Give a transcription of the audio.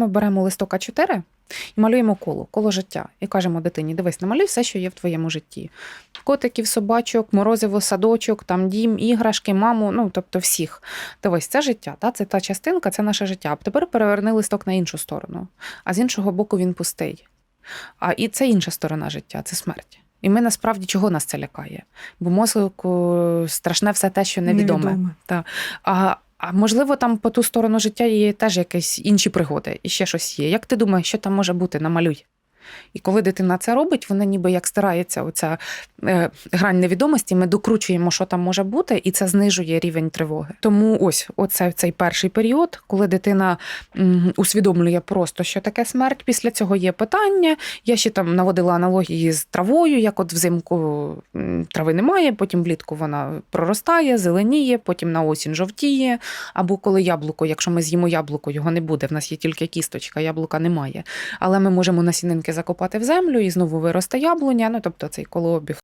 Ми беремо листок А4 і малюємо коло, коло життя. І кажемо дитині: дивись, намалюй все, що є в твоєму житті. Котиків, собачок, морозиво, садочок, там дім, іграшки, маму, ну тобто всіх. Дивись, це життя, та? це та частинка, це наше життя. А тепер переверни листок на іншу сторону, а з іншого боку він пустий. А і це інша сторона життя, це смерть. І ми насправді чого нас це лякає? Бо мозку страшне все те, що невідоме. Невідоме. А, а можливо, там по ту сторону життя є теж якісь інші пригоди, і ще щось є. Як ти думаєш, що там може бути? Намалюй. І коли дитина це робить, вона ніби як стирається оця е, грань невідомості, ми докручуємо, що там може бути, і це знижує рівень тривоги. Тому ось оце цей перший період, коли дитина усвідомлює просто, що таке смерть. Після цього є питання. Я ще там наводила аналогії з травою, як от взимку трави немає, потім влітку вона проростає, зеленіє, потім на осінь жовтіє. Або коли яблуко, якщо ми з'їмо яблуко, його не буде. В нас є тільки кісточка, яблука немає. Але ми можемо насінинки закопати в землю і знову виросте яблуня. Ну тобто цей колообіг